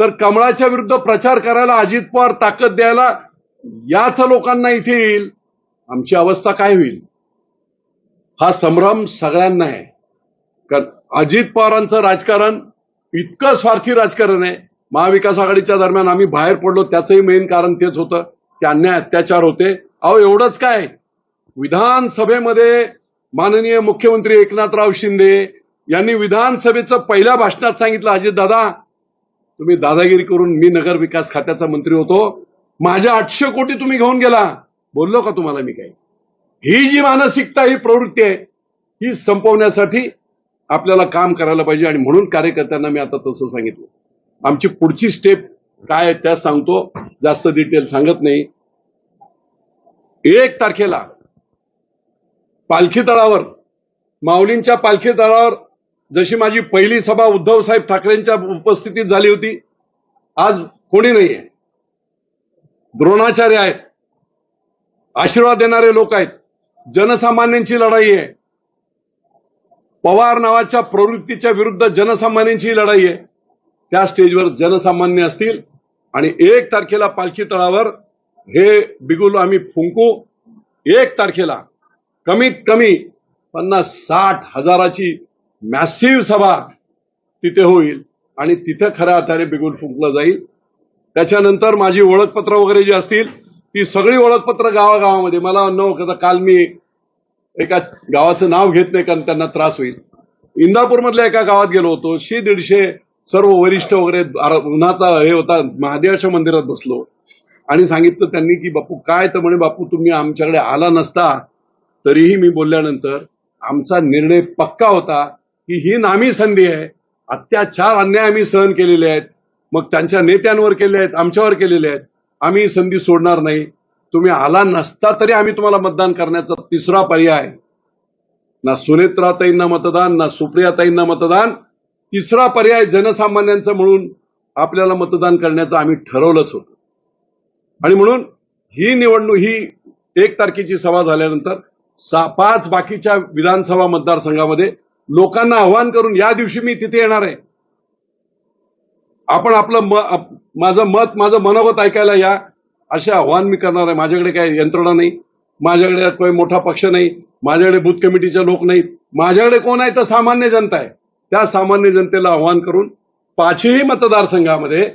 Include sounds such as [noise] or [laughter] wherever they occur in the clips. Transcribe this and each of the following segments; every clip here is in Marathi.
तर कमळाच्या विरुद्ध प्रचार करायला अजित पवार ताकद द्यायला याच लोकांना इथे येईल. आमची अवस्था काय होईल? हा संभ्रम सगळ्यांना आहे. कारण अजित पवारांचं राजकारण इतकं स्वार्थी राजकारण आहे. महाविकास आघाडीच्या दरम्यान आम्ही बाहेर पडलो त्याचंही मेन कारण तेच होतं. की अन्याय अत्याचार होते. अहो एवढंच काय? विधानसभेमध्ये माननीय मुख्यमंत्री एकनाथराव शिंदे यांनी विधानसभेचं पहिल्या भाषणात सांगितलं अजित दादा तुम्ही दादागिरी करून मी नगर विकास खात्याचा मंत्री होतो. माझ्या आठशे कोटी तुम्ही घेऊन गेला. बोललो का तुम्हाला मी काही? ही जी मानसिकता ही प्रवृत्ती आहे ही संपवण्यासाठी आपल्याला काम करायला पाहिजे आणि म्हणून कार्यकर्त्यांना मी आता तसं सांगितलं. आमची पुढची स्टेप काय आहे त्या सांगतो. जास्त डिटेल सांगत नाही. एक तारखेला पालखी तळावर माऊलींच्या पालखी तळावर जशी माझी पहिली सभा उद्धव साहेब ठाकरेंच्या उपस्थितीत झाली होती आज कोणी नाहीये. द्रोणाचार्य आहेत. आशीर्वाद देणारे लोक आहेत. जनसामान्यांची लढाई आहे. पवार नावाच्या प्रवृत्तीच्या विरुद्ध जनसामान्यांची लढाई आहे. त्या स्टेजवर जनसामान्य असतील आणि एक तारखेला पालखी तळावर हे बिगुल आम्ही फुंकू. एक तारखेला कमीत कमी पन्नास साठ हजाराची मॅसिव्ह सभा तिथे होईल आणि तिथं खऱ्या अर्थाने बिगुल फुंकलं जाईल. त्याच्यानंतर माझी ओळखपत्र वगैरे जी असतील ती सगळी ओळखपत्र गावागावामध्ये. मला न काल मी एका गावाचं नाव घेत नाही कारण त्यांना त्रास होईल. इंदापूरमधल्या एका गावात गेलो होतो. शे दीडशे सर्व वरिष्ठ वगैरे उन्हाचा हे होता महादेवाच्या मंदिरात बसलो. आणि सांगितलं त्यांनी की बापू काय? तर म्हणे बापू तुम्ही आमच्याकडे आला नसता तरीही मी बोलल्यानंतर आमचा निर्णय पक्का होता. की ही नामी संधी आहे. अत्याचार अन्याय आम्ही सहन केलेले आहेत. मग त्यांच्या नेत्यांवर केले आहेत आमच्यावर केलेले आहेत. आम्ही ही संधी सोडणार नाही. तुम्ही आला नसता तरी आम्ही तुम्हाला मतदान करण्याचा तिसरा पर्याय. ना सुनेत्राताईंना मतदान ना सुप्रियाताईंना मतदान. तिसरा पर्याय जनसामान्यांचा म्हणून आपल्याला मतदान करण्याचं आम्ही ठरवलंच होतं. आणि म्हणून ही निवडणूक ही एक तारखेची सभा झाल्यानंतर सा पाच बाकीच्या विधानसभा मतदारसंघामध्ये लोकांना आव्हान करून या दिवशी मी तिथे येणार आहे. आपण आपलं म माझं मत माझं मनोगत ऐकायला या असे आव्हान मी करणार आहे. माझ्याकडे काही यंत्रणा नाही. माझ्याकडे काही मोठा पक्ष नाही. माझ्याकडे बूथ कमिटीचे लोक नाहीत. माझ्याकडे कोण आहे? तर सामान्य जनता आहे. त्या सामान्य जनतेला आव्हान करून पाचही मतदारसंघामध्ये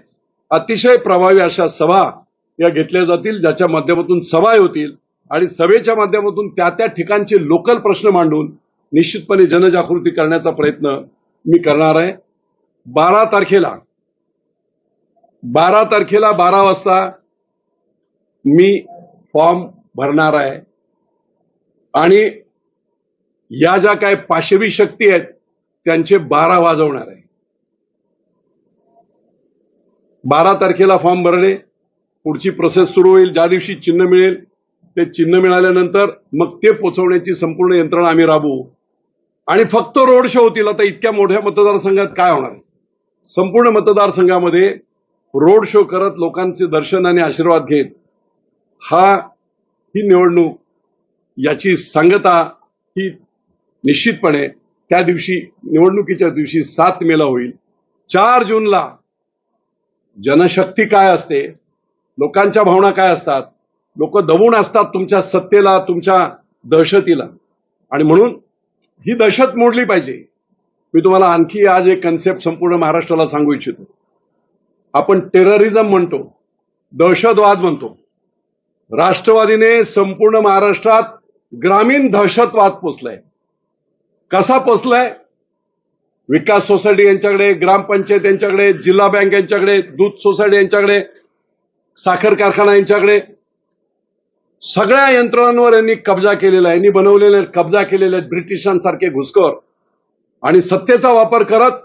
अतिशय प्रभावी अशा सभा या घेतल्या जातील ज्याच्या माध्यमातून सभा होतील आणि सभेच्या माध्यमातून त्या त्या ठिकाणचे लोकल प्रश्न मांडून निश्चितपणे जनजागृती करण्याचा प्रयत्न मी करणार आहे. बारा तारखेला बारा तारखेला बारा वाजता मी फॉर्म भरणार आहे. आणि या ज्या काय पाशवी शक्ती आहेत त्यांचे बारा वाजवणार आहे. बारा तारखेला फॉर्म भरणे पुढची प्रोसेस सुरू होईल ज्या दिवशी चिन्ह मिळेल ते चिन्ह मिळाल्यानंतर मग ते पोचवण्याची संपूर्ण यंत्रणा आम्ही राबवू. आणि फक्त रोड शो होतील. आता इतक्या मोठ्या मतदारसंघात काय होणार? संपूर्ण मतदारसंघामध्ये रोड शो करत लोकांचे दर्शन आणि आशीर्वाद घेत हा ही निवडणूक याची सांगता ही निश्चितपणे त्या दिवशी निवडणुकीच्या दिवशी सात मेला होईल. चार जूनला जनशक्ती काय असते? लोकांच्या भावना काय असतात? लोक दबून असतात तुमच्या सत्तेला तुमच्या दहशतीला. आणि म्हणून ही दहशत मोडली पाहिजे. मी तुम्हाला आणखी आज एक कन्सेप्ट संपूर्ण महाराष्ट्राला सांगू इच्छितो. आपण टेररिझम म्हणतो दहशतवाद म्हणतो. राष्ट्रवादीने संपूर्ण महाराष्ट्रात ग्रामीण दहशतवाद पोचलाय कसा पोचलाय विकास सोसायटी यांच्याकडे ग्रामपंचायत यांच्याकडे जिल्हा बँक यांच्याकडे दूध सोसायटी यांच्याकडे साखर कारखाना यांच्याकडे सगळ्या यंत्रणांवर यांनी कब्जा केलेला आहे. यांनी बनवलेले कब्जा केलेले आहेत ब्रिटिशांसारखे घुसखोर. आणि सत्तेचा वापर करत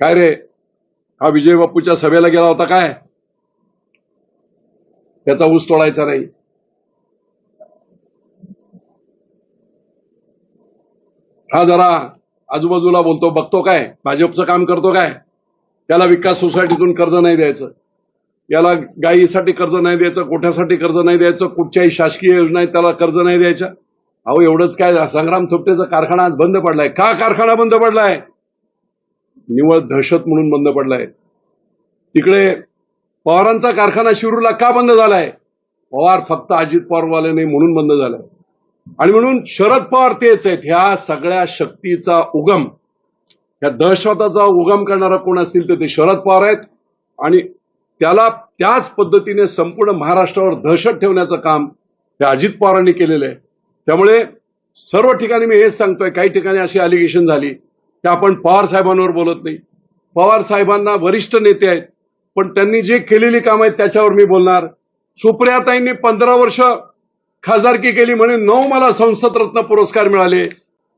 काय रे? हा विजय बापूच्या सभेला गेला होता काय? त्याचा ऊस तोडायचा नाही. हा जरा आजूबाजूला बोलतो बघतो काय? भाजपचं काम करतो काय? त्याला विकास सोसायटीतून कर्ज नाही द्यायचं. याला गायीसाठी कर्ज नाही द्यायचं कोठ्यासाठी कर्ज नाही द्यायचं कुठच्याही शासकीय योजना आहेत त्याला कर्ज नाही द्यायचं. अहो एवढंच काय संग्राम थोपटेचा कारखाना आज बंद पडलाय. का कारखाना बंद पडलाय? निवळ दहशत म्हणून बंद पडलाय. तिकडे पवारांचा कारखाना शिरूरला का बंद झालाय? पवार फक्त अजित पवारवाले नाही म्हणून बंद झालाय. आणि म्हणून शरद पवार तेच आहेत. ह्या सगळ्या शक्तीचा उगम ह्या दहशताचा उगम करणारा कोण असतील तर ते शरद पवार आहेत. आणि त्याला त्याच पद्धतीने संपूर्ण महाराष्ट्रावर दहशत ठेवण्याचं काम हे अजित पवारांनी केलेलं आहे. त्यामुळे सर्व ठिकाणी मी हेच सांगतोय काही ठिकाणी अशी अलिगेशन झाली की आपण पवार साहेबांवर बोलत नाही. पवार साहेबांना वरिष्ठ नेते आहेत पण त्यांनी जे केलेली काम आहेत त्याच्यावर मी बोलणार. सुप्रियाताईंनी पंधरा वर्ष खासदारकी केली म्हणे नऊ मला संसद रत्न पुरस्कार मिळाले.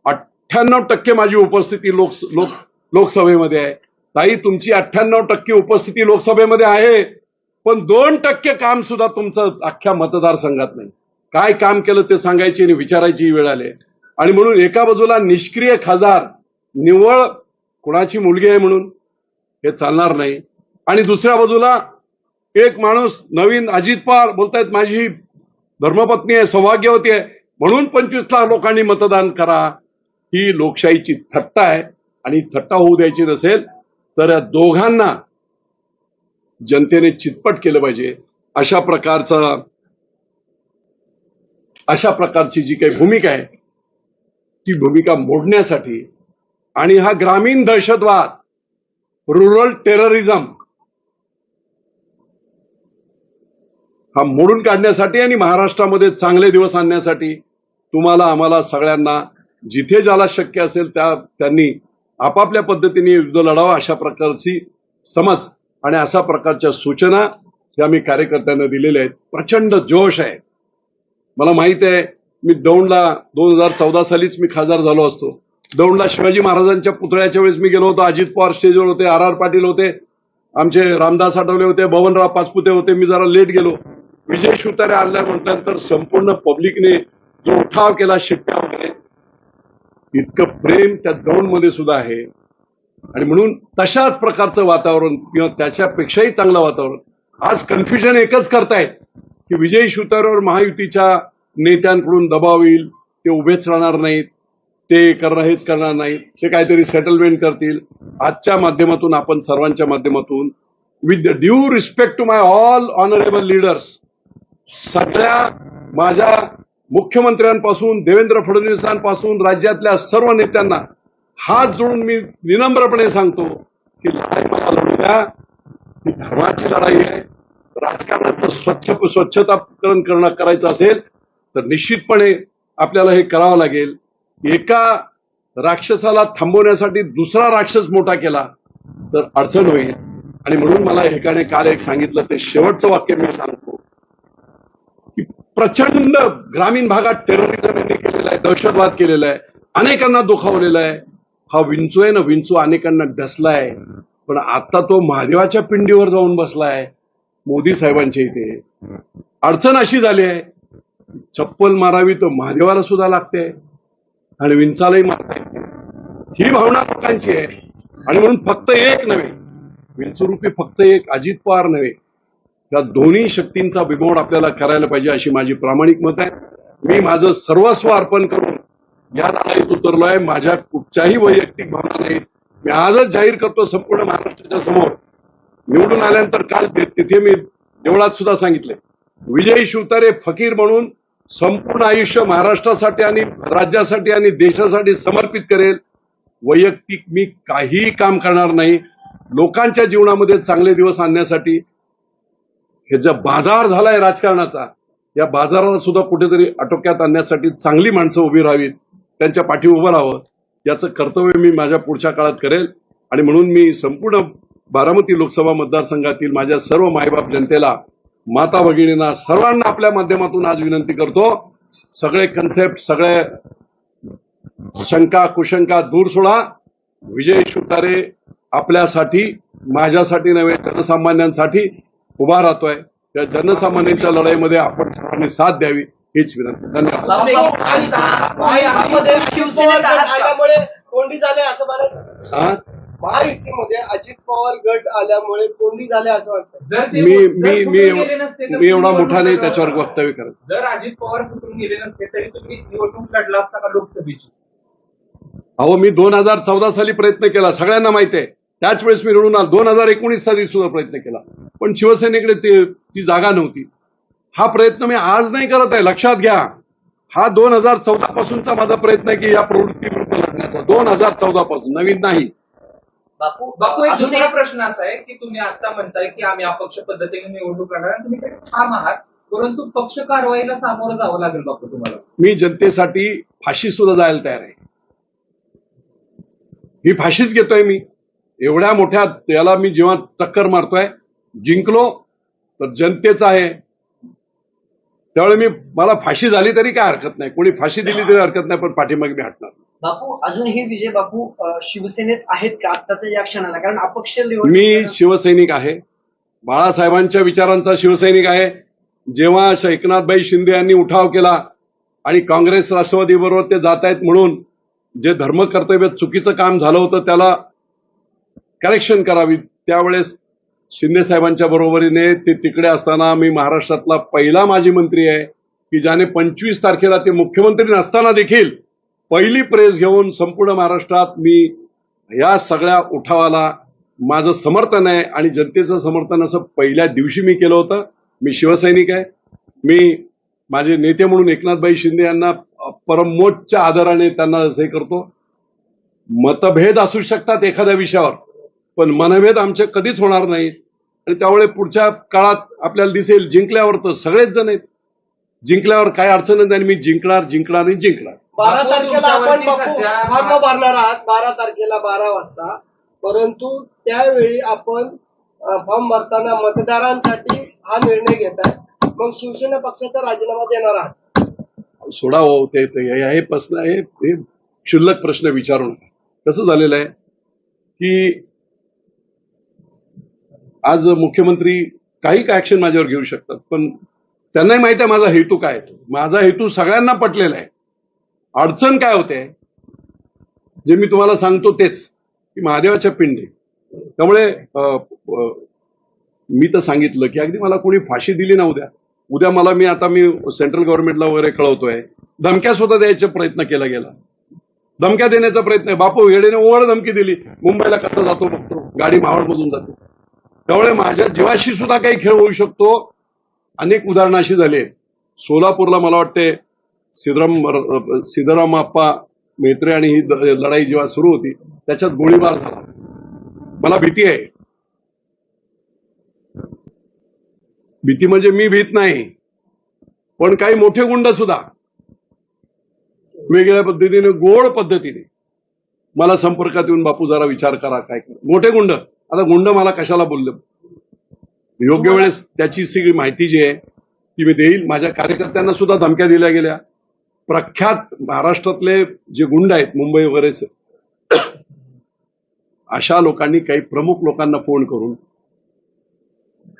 अठ्ठ्याण्णव टक्के माझी उपस्थिती लोक लोक लोकसभेमध्ये आहे. ताई तुमची अठ्ठ्याण्णव टक्के उपस्थिती लोकसभेमध्ये आहे पण दोन टक्के काम सुद्धा तुमचं अख्ख्या मतदारसंघात नाही. काय काम केलं ते सांगायची आणि विचारायची वेळ आली आणि म्हणून एका बाजूला निष्क्रिय खासदार निव्वळ कुणाची मुलगी आहे म्हणून हे चालणार नाही. आणि दुसऱ्या बाजूला एक माणूस नवीन अजित पवार बोलतायत माझी धर्मपत्नी आहे सौभाग्यवती आहे म्हणून पंचवीस लाख लोकांनी मतदान करा. ही लोकशाहीची थट्टा आहे. आणि थट्टा होऊ द्यायची नसेल तर या दोघांना जनतेने चितपट केलं पाहिजे. अशा प्रकारचा अशा प्रकारची जी काही भूमिका आहे ती भूमिका मोडण्यासाठी आणि हा ग्रामीण दहशतवाद रुरल टेररिझम हा मोडून काढण्यासाठी आणि महाराष्ट्रामध्ये चांगले दिवस आणण्यासाठी तुम्हाला आम्हाला सगळ्यांना जिथे ज्याला शक्य असेल त्या त्यांनी आपापल्या पद्धतीने युद्ध लढावा अशा प्रकारची समज आणि अशा प्रकारच्या सूचना या मी कार्यकर्त्यांना दिलेल्या आहेत. प्रचंड जोश आहे. मला माहीत आहे मी दौंडला दोन हजार चौदा सालीच मी खासदार झालो असतो. दौंडला शिवाजी महाराजांच्या पुतळ्याच्या वेळेस मी गेलो होतो अजित पवार स्टेजवर होते आर आर पाटील होते आमचे रामदास आठवले होते भवनराव पाचपुते होते मी जरा लेट गेलो. विजय शुतारे आणल्या म्हटल्यानंतर संपूर्ण पब्लिकने जो उठाव केला शिट्ट्या इतकं प्रेम त्या दोनमध्ये सुद्धा आहे. आणि म्हणून तशाच प्रकारचं वातावरण किंवा त्याच्यापेक्षाही चांगलं वातावरण. आज कन्फ्युजन एकच करतायत की विजय शुतारवर महायुतीच्या नेत्यांकडून दबाव येईल ते उभेच राहणार नाहीत ते करणार हेच करणार नाहीत ते काहीतरी सेटलमेंट करतील. आजच्या माध्यमातून आपण सर्वांच्या माध्यमातून with the due respect to my all honourable leaders सगळ्या माझ्या मुख्यमंत्र्यांपासून देवेंद्र फडणवीसांपासून राज्यातल्या सर्व नेत्यांना हात जोडून मी विनम्रपणे सांगतो की लढाई मला लढू द्या. ही धर्माची लढाई आहे. राजकारणाचं स्वच्छ स्वच्छताकरण करणं करायचं असेल तर निश्चितपणे आपल्याला हे करावं लागेल. एका राक्षसाला थांबवण्यासाठी दुसरा राक्षस मोठा केला तर अडचण होईल. आणि म्हणून मला एकाने काल एक सांगितलं ते शेवटचं वाक्य मी सांगतो. प्रचंड ग्रामीण भागात टेररिझम यांनी केलेला आहे दहशतवाद केलेला आहे. अनेकांना दुखावलेला आहे. हा विंचू आहे ना विंचू अनेकांना डसलाय पण आता तो महादेवाच्या पिंडीवर जाऊन बसलाय मोदी साहेबांच्या इथे. अडचण अशी झाली आहे चप्पल मारावी तर महादेवाला सुद्धा लागते आणि विंचालाही मारता येते ही भावना लोकांची आहे. आणि म्हणून फक्त एक नव्हे विंचुरूपी फक्त एक अजित पवार नव्हे या दोन्ही शक्तींचा बिमोड आपल्याला करायला पाहिजे अशी माझी प्रामाणिक मत आहे. मी माझं सर्वस्व अर्पण करून या लढाईत उतरलो आहे माझ्या कुठच्याही वैयक्तिक भावना नाहीत मी आजच जाहीर करतो संपूर्ण महाराष्ट्राच्या समोर. निवडून आल्यानंतर काल तिथे मी देवळात सुद्धा सांगितले. विजय शिवतारे फकीर म्हणून संपूर्ण आयुष्य महाराष्ट्रासाठी आणि राज्यासाठी आणि देशासाठी समर्पित करेल. वैयक्तिक मी काहीही काम करणार नाही. लोकांच्या जीवनामध्ये चांगले दिवस आणण्यासाठी हे जे बाजार झालाय राजकारणाचा या बाजाराला सुद्धा कुठेतरी आटोक्यात आणण्यासाठी चांगली माणसं उभी राहावीत त्यांच्या पाठी उभं राहावं याचं कर्तव्य मी माझ्या पुढच्या काळात करेल. आणि म्हणून मी संपूर्ण बारामती लोकसभा मतदारसंघातील माझ्या सर्व मायबाप जनतेला माता भगिनींना सर्वांना आपल्या माध्यमातून आज विनंती करतो. सगळे कन्सेप्ट सगळे शंका कुशंका दूर सोडा. विजय शुतारे आपल्यासाठी माझ्यासाठी नव्हे जनसामान्यांसाठी. उभा राहतोय त्या जनसामान्यांच्या लढाईमध्ये आपण सर्वांनी साथ द्यावी हीच विनंती धन्यवाद कोंडी झाले असं हा? महायुतीमध्ये अजित पवार गट आल्यामुळे कोंडी झाले असं वाटतं जर ते मी मी एवढा मोठा नाही त्याच्यावर वक्तव्य करत जर अजित पवार फुटून गेले नसते तरी तुम्ही निवडणूक लढला असता का लोकसभेची अहो मी दोन हजार चौदा साली प्रयत्न केला सगळ्यांना माहिती आहे त्याच वेळेस मी निवडून आलो दोन हजार एकोणीस साली सुद्धा प्रयत्न केला. पण शिवसेनेकडे ते ती जागा नव्हती. हा प्रयत्न मी आज नाही करत आहे. लक्षात घ्या. हा दोन हजार चौदा पासूनचा माझा प्रयत्न आहे की या प्रवृत्ती विरुद्ध लढण्याचा. दोन हजार चौदा पासून. नवीन नाही. बापू बापू एक दुसरा प्रश्न असा आहे की तुम्ही आता म्हणताय की आम्ही अपक्ष पद्धतीने निवडणूक तुम्ही त्यात ठाम आहात. परंतु पक्ष कारवाईला सामोरं जावं लागेल बापू तुम्हाला. मी जनतेसाठी फाशी सुद्धा जायला तयार आहे. ही फाशीच घेतोय मी. एवढ्या मोठ्या याला मी जेव्हा टक्कर मारतोय जिंकलो तर जनतेचा आहे. त्यावेळी मी मला फाशी झाली तरी काय हरकत नाही. कोणी फाशी दिली तरी हरकत नाही पण पाठीमागे मी हटणार. बापू अजूनही विजय बापू शिवसेनेत आहेत का आत्ताच्या या क्षणाला? कारण अपक्ष मी शिवसैनिक आहे. बाळासाहेबांच्या विचारांचा शिवसैनिक आहे. जेव्हा एकनाथभाई शिंदे यांनी उठाव केला आणि काँग्रेस राष्ट्रवादी बरोबर ते जात आहेत म्हणून जे धर्मकर्तव्य चुकीचं काम झालं होतं त्याला करेक्शन करावी. त्यावेळेस शिंदे साहेबांच्या बरोबरीने ते तिकडे असताना मी महाराष्ट्रातला पहिला माजी मंत्री आहे की ज्याने पंचवीस तारखेला ते मुख्यमंत्री नसताना देखील पहिली प्रेस घेऊन संपूर्ण महाराष्ट्रात मी या सगळ्या उठावाला माझं समर्थन आहे आणि जनतेचं समर्थन असं पहिल्या दिवशी मी केलं होतं. मी शिवसैनिक आहे. मी माझे नेते म्हणून एकनाथभाई शिंदे यांना परमोच्च आदराने त्यांना हे करतो. मतभेद असू शकतात एखाद्या विषयावर पण मनभेद आमचे कधीच होणार नाहीत. आणि त्यामुळे पुढच्या काळात आपल्याला दिसेल जिंकल्यावर तर सगळेच जण आहेत. जिंकल्यावर काय अडचण नाही आणि मी जिंकणार जिंकणार आणि जिंकणार. बारा तारखेला आपण भरणार आहात. बारा तारखेला बारा वाजता. परंतु त्यावेळी आपण फॉर्म भरताना मतदारांसाठी हा निर्णय घेत आहे मग शिवसेना पक्षाचा राजीनामा देणार आहात. सोडा हो ते हे प्रश्न हे हे क्षुल्लक प्रश्न विचारू नका कसं झालेलं आहे? की आज मुख्यमंत्री काही काय ऍक्शन माझ्यावर घेऊ शकतात पण त्यांनाही माहिती आहे माझा हेतू काय माझा हेतू सगळ्यांना पटलेला आहे. अडचण काय होते जे मी तुम्हाला सांगतो तेच की महादेवाच्या पिंडी. त्यामुळे मी तर सांगितलं की अगदी मला कोणी फाशी दिली ना उद्या. उद्या मला मी आता मी सेंट्रल गव्हर्नमेंटला वगैरे कळवतोय. धमक्या सुद्धा द्यायचा प्रयत्न केला गेला. धमक्या देण्याचा प्रयत्न आहे. बापू येडेने ओवर धमकी दिली. मुंबईला कसा जातो बघतो. गाडी मावळमधून जाते. त्यामुळे माझ्या जीवाशी सुद्धा काही खेळ होऊ शकतो. अनेक उदाहरणाशी झाले. सोलापूरला मला वाटते सिद्धराम सिद्धराम आप्पा मेत्रे आणि ही लढाई जेव्हा सुरू होती त्याच्यात गोळीबार झाला. मला भीती आहे. भीती म्हणजे मी भीत नाही. पण काही मोठे गुंड सुद्धा वेगळ्या पद्धतीने गोड पद्धतीने मला संपर्कात येऊन बापू जरा विचार करा काय करा. मोठे गुंड. आता गुंड मला कशाला बोलले? योग्य वेळेस त्याची सगळी माहिती जी आहे ती मी देईल. माझ्या कार्यकर्त्यांना सुद्धा धमक्या दिल्या गेल्या. प्रख्यात महाराष्ट्रातले जे गुंड आहेत मुंबई वगैरेच [clears throat] अशा लोकांनी काही प्रमुख लोकांना फोन करून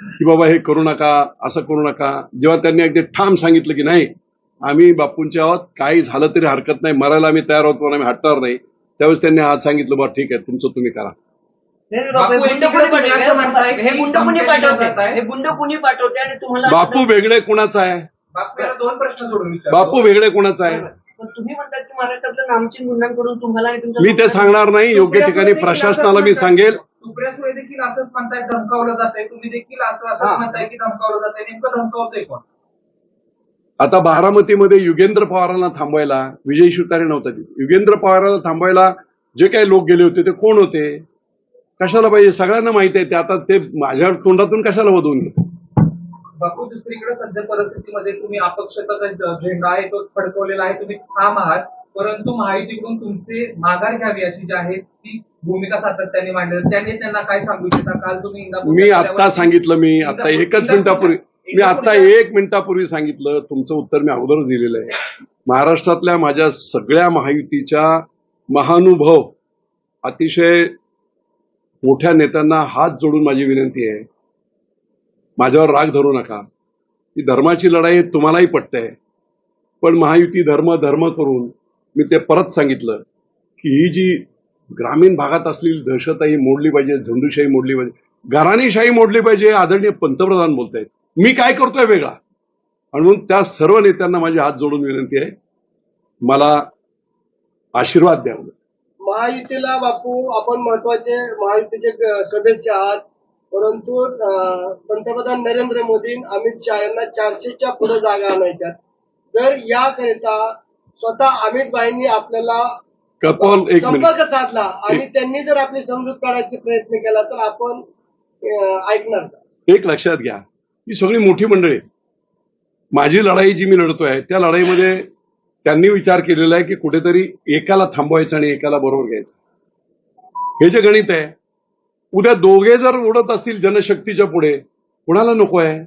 की बाबा हे करू नका असं करू नका. जेव्हा त्यांनी अगदी ठाम सांगितलं की नाही आम्ही बापूंच्या आहोत काही झालं तरी हरकत नाही मरायला आम्ही तयार आहोत पण आम्ही हटणार नाही. त्यावेळेस त्यांनी आज सांगितलं बा ठीक आहे तुमचं तुम्ही करा. बापू, हे बापू, गुंड कोणी हे गुंड कोणी पाठवते जाताय. हे गुंड कोणी पाठवते आणि तुम्हाला बापू वेगळे कुणाचा आहे? बापू याला दोन प्रश्न विचारतो. बापू वेगळे कुणाचा आहे? पण तुम्ही म्हणतात की महाराष्ट्रातल्या नामचीन गुंडांकडून तुम्हाला आणि तुमच्या मी ते सांगणार नाही. योग्य ठिकाणी प्रशासनाला मी सांगेल. सुप्रिया सुळे देखील असंच म्हणताय धमकावलं जातंय. तुम्ही देखील असं. असंच म्हणताय की धमकावलं जातंय. नेमकं धमकावतंय कोण? आता बारामतीमध्ये युगेंद्र पवारांना थांबवायला विजय शिवतारे नव्हता. तिथे. युगेंद्र पवारांना थांबवायला जे काही लोक गेले होते ते कोण होते? कशाला पाहिजे सगळ्यांना माहिती आहे ते. आता ते माझ्या तोंडातून कशाला वधवून घेतात? बापू दुसरीकडे सध्या परिस्थितीमध्ये तुम्ही अपक्षाचा जो झेंडा आहे तो फडकवलेला आहे. तुम्ही ठाम आहात. परंतु महायुतीकडून तुमचे माघार घ्यावी अशी जी आहे ती भूमिका सातत्याने मांडली. त्यांनी त्यांना काय सांगू इच्छिता? काल तुम्ही मी आता सांगितलं मी. आता एकच मिनिटापूर्वी मी आता एक मिनिटापूर्वी सांगितलं. तुमचं उत्तर मी अगोदर दिलेलं आहे. महाराष्ट्रातल्या माझ्या सगळ्या महायुतीच्या महानुभव अतिशय मोठ्या नेत्यांना हात जोडून माझी विनंती आहे. माझ्यावर राग धरू नका. ही धर्माची लढाई तुम्हालाही पटते. पण महायुती धर्म धर्म करून मी ते परत सांगितलं की ही जी ग्रामीण भागात असलेली दहशत ही मोडली पाहिजे झुंडूशाही मोडली पाहिजे घराणीशाही मोडली पाहिजे आदरणीय पंतप्रधान बोलतायत. मी काय करतोय वेगळा? आणि म्हणून त्या सर्व नेत्यांना माझे हात जोडून विनंती आहे. मला आशीर्वाद द्यावं महायुतीला बापू आपण महत्त्वाचे महायुतीचे सदस्य आहात परंतु पंतप्रधान नरेंद्र मोदी अमित शहा यांना चारशेच्या पुढे जागा आणायच्या तर याकरिता स्वतः अमित भाईंनी आपल्याला कपल एक मिनिट संपर्क साधला आणि त्यांनी जर आपली समजूत काढायचा प्रयत्न केला तर आपण ऐकणार? एक लक्षात घ्या ही सगळी मोठी मंडळी. माझी लढाई जी मी लढतोय त्या लढाईमध्ये त्यांनी विचार केलेला आहे की कुठेतरी एकाला थांबवायचं आणि एकाला बरोबर घ्यायचं. हे जे गणित आहे उद्या दोघे जर उडत असतील जनशक्तीच्या पुढे कुणाला नको आहे?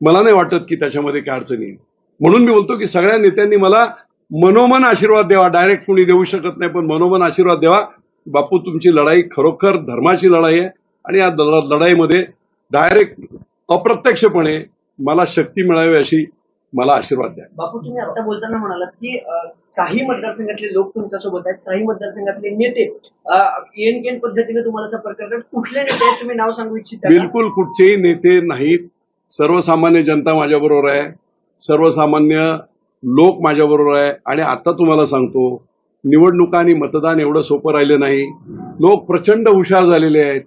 मला नाही वाटत की त्याच्यामध्ये काय अडचणी आहे. म्हणून मी बोलतो की सगळ्या नेत्यांनी मला मनोमन आशीर्वाद द्यावा. डायरेक्ट कुणी देऊ शकत नाही पण मनोमन आशीर्वाद द्यावा. बापू तुमची लढाई खरोखर धर्माची लढाई आहे आणि या लढाईमध्ये डायरेक्ट अप्रत्यक्षपणे मला शक्ती मिळावी अशी मला आशीर्वाद द्या. बापू तुम्ही आता बोलताना म्हणालात की साही मतदारसंघातले लोक तुमच्यासोबत आहेत. साही मतदारसंघातले नेते एन केन पद्धतीने तुम्हाला संपर्क करतात. कुठले नेते तुम्ही नाव सांगू इच्छिता? बिलकुल कुठचेही नेते नाहीत. सर्वसामान्य जनता माझ्याबरोबर आहे. सर्वसामान्य लोक माझ्याबरोबर आहे. आणि आता तुम्हाला सांगतो निवडणुका आणि मतदान एवढं सोपं राहिलं नाही. लोक प्रचंड हुशार झालेले आहेत.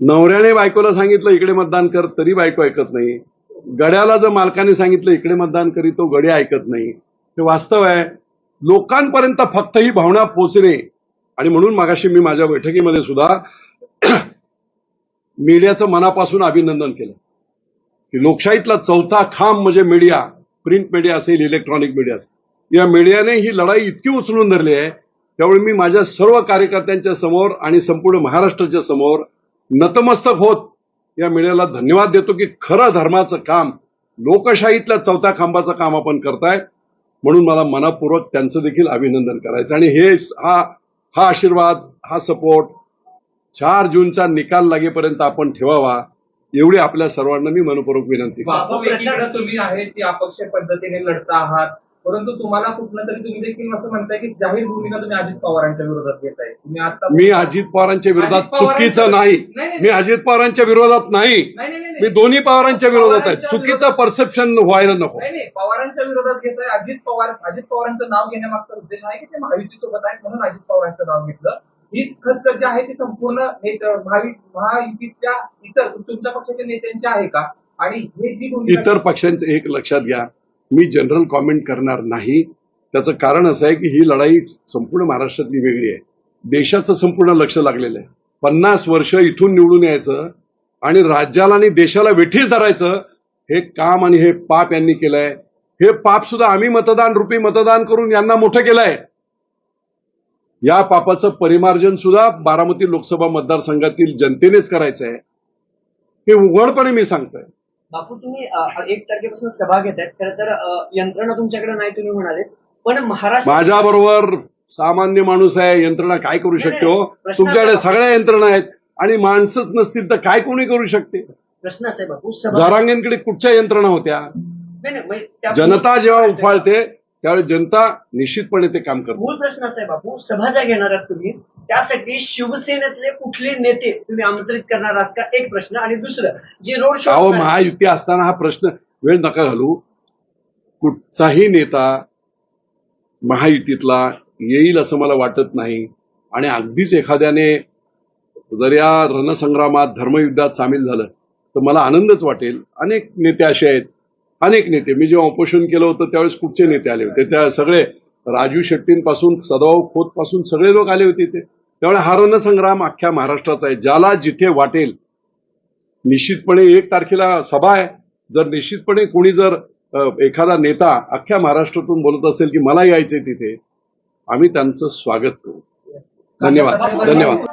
नवऱ्याने बायकोला सांगितलं इकडे मतदान कर. तरी बायको ऐकत नाही. गड्याला जर मालकाने सांगितलं इकडे मतदान करी तो गड्या ऐकत नाही. हे वास्तव आहे. लोकांपर्यंत फक्त ही भावना पोचणे. आणि म्हणून मागाशी मी माझ्या बैठकीमध्ये सुद्धा [clears throat] मीडियाचं मनापासून अभिनंदन केलं. की लोकशाहीतला चौथा खांब म्हणजे मीडिया प्रिंट मीडिया असेल इलेक्ट्रॉनिक मीडिया असेल. या मीडियाने ही लढाई इतकी उचलून धरली आहे. त्यामुळे मी माझ्या सर्व कार्यकर्त्यांच्या समोर आणि संपूर्ण महाराष्ट्राच्या समोर नतमस्तक होत या मीडियाला धन्यवाद देतो की खरं धर्माचं काम लोकशाहीतल्या चौथ्या खांबाचं काम आपण करताय. म्हणून मला मनापूर्वक त्यांचं देखील अभिनंदन करायचं. आणि हे हा हा आशीर्वाद हा सपोर्ट चार जूनचा निकाल लागेपर्यंत आपण ठेवावा एवढी आपल्या सर्वांना मी मनपूर्वक विनंती तुम्ही आहे ती अपक्ष पद्धतीने लढता आहात. परंतु तुम्हाला कुठनं तरी तुम्ही देखील असं म्हणताय की जाहीर भूमिका तुम्ही अजित पवारांच्या विरोधात घेताय. तुम्ही आता मी अजित पवारांच्या विरोधात चुकीचं नाही मी अजित पवारांच्या विरोधात नाही. मी नाही दोन्ही पवारांच्या विरोधात आहे. चुकीचं परसेप्शन व्हायला नको. पवारांच्या विरोधात घेताय अजित पवार अजित पवारांचं नाव घेण्यामागचा उद्देश आहे की ते महायुती सोबत आहेत म्हणून अजित पवारांचं नाव घेतलं. ही खत जी आहे ती संपूर्ण महायुतीच्या इतर तुमच्या पक्षाच्या नेत्यांची आहे का? आणि हे जी इतर पक्षांचं एक लक्षात घ्या. मी जनरल कॉमेंट करणार नाही. त्याचं कारण असं आहे की ही लढाई संपूर्ण महाराष्ट्रातली वेगळी आहे. देशाचं संपूर्ण लक्ष लागलेलं आहे. पन्नास वर्ष इथून निवडून यायचं आणि राज्याला आणि देशाला वेठीस धरायचं हे काम आणि हे पाप यांनी केलंय. हे पाप सुद्धा आम्ही मतदान रूपी मतदान करून यांना मोठं केलंय. या पापाचं परिमार्जन सुद्धा बारामती लोकसभा मतदारसंघातील जनतेनेच करायचं आहे हे उघडपणे मी सांगतोय. बापू तुम्ही एक तारखेपासून सभा घेत आहेत खरं तर यंत्रणा तुमच्याकडे नाही तुम्ही म्हणाले पण महाराष्ट्र माझ्या बरोबर सामान्य माणूस आहे यंत्रणा काय करू शकते हो? तुमच्याकडे सगळ्या यंत्रणा आहेत आणि माणसंच नसतील तर काय कोणी करू शकते? प्रश्न असा बापू सभा जरांगेंकडे कुठच्या यंत्रणा होत्या? म्हणजे जनता जेव्हा उफाळते त्यावेळी जनता निश्चितपणे ते काम करते. मूळ प्रश्न असा आहे बापू सभा ज्या घेणार आहात तुम्ही त्यासाठी शिवसेनेतले कुठले नेते तुम्ही आमंत्रित करणार आहात का? एक प्रश्न. आणि दुसरं जे रोड शो महायुती असताना हा प्रश्न वेळ नका घालू. कुठचाही नेता महायुतीतला येईल असं मला वाटत नाही. आणि अगदीच एखाद्याने जर या रणसंग्रामात धर्मयुद्धात सामील झालं तर मला आनंदच वाटेल. अनेक नेते असे आहेत. अनेक नेते. मी जेव्हा उपोषण केलं होतं त्यावेळेस कुठचे नेते आले होते? त्या सगळे राजू शेट्टींपासून सदाभाऊ खोत पासून सगळे लोक आले होते इथे. त्यामुळे हा रणसंग्राम अख्ख्या महाराष्ट्राचा आहे. ज्याला जिथे वाटेल निश्चितपणे एक तारखेला सभा आहे. जर निश्चितपणे कोणी जर एखादा नेता अख्ख्या महाराष्ट्रातून बोलत असेल की मला यायचंय तिथे आम्ही त्यांचं स्वागत करू. धन्यवाद. धन्यवाद.